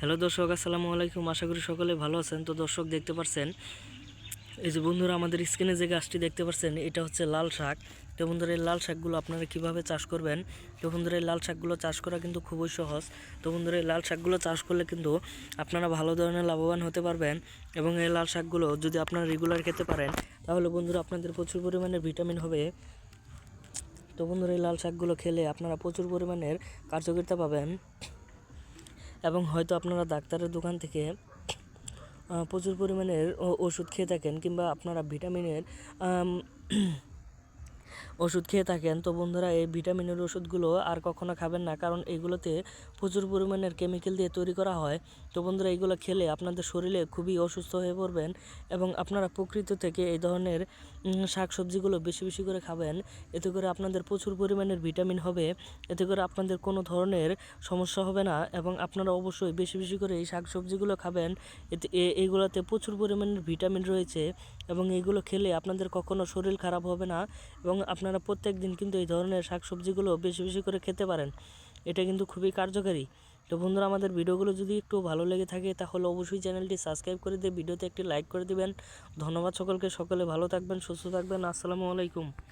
Hello দর্শক, আসসালামু আলাইকুম। আশা করি সকলে ভালো আছেন। তো দর্শক, দেখতে পাচ্ছেন এই যে বন্ধুরা, আমাদের স্ক্রিনে যে গাছটি দেখতে পাচ্ছেন এটা হচ্ছে লাল শাক। তো বন্ধুরা, এই লাল শাকগুলো আপনারা কীভাবে চাষ করবেন? তো বন্ধুরা, এই লাল শাকগুলো চাষ করা কিন্তু খুবই সহজ। তো বন্ধুরা, এই লাল শাকগুলো চাষ করলে কিন্তু আপনারা ভালো ধরনের লাভবান হতে পারবেন এবং এই লাল শাকগুলো যদি আপনারা রেগুলার খেতে পারেন, তাহলে বন্ধুরা, আপনাদের প্রচুর পরিমাণে ভিটামিন হবে। তো বন্ধুরা, এই লাল শাকগুলো খেলে আপনারা প্রচুর পরিমাণের কার্যকারিতা পাবেন। এবং হয়তো আপনারা ডাক্তারের দোকান থেকে প্রচুর পরিমাণের ওষুধ খেয়ে থাকেন কিংবা আপনারা ভিটামিনের ওষুধ খেয়ে থাকেন। তো বন্ধুরা এই ভিটামিনের ওষুধগুলো আর কখনো খাবেন না কারণ এগুলোতে প্রচুর পরিমাণের কেমিক্যাল দিয়ে তৈরি করা হয়। তো বন্ধুরা এগুলো খেলে আপনাদের শরীরে খুবই অসুস্থ হয়ে পড়বেন এবং আপনারা প্রকৃতি থেকে এই ধরনের উম, শাকসবজিগুলো বেশি বেশি করে খাবেন। এতে করে আপনাদের প্রচুর পরিমাণের ভিটামিন হবে। এতে করে আপনাদের কোনো ধরনের সমস্যা হবে না এবং আপনারা অবশ্যই বেশি বেশি করে এই শাকসবজিগুলো খাবেন। এতে এইগুলোতে প্রচুর পরিমাণের ভিটামিন রয়েছে এবং এইগুলো খেলে আপনাদের কখনো শরীর খারাপ হবে না এবং আপনারা প্রত্যেক দিন কিন্তু এই ধরনের শাকসবজিগুলো বেশি বেশি করে খেতে পারেন। এটা কিন্তু খুবই কার্যকারী। তো বন্ধুরা, আমাদের ভিডিওগুলো যদি একটু ভালো লেগে থাকে, তাহলে অবশ্যই চ্যানেলটি সাবস্ক্রাইব করে দিয়ে ভিডিওতে একটি লাইক করে দিবেন। ধন্যবাদ সকলকে। সকলে ভালো থাকবেন, সুস্থ থাকবেন। আসসালামু আলাইকুম।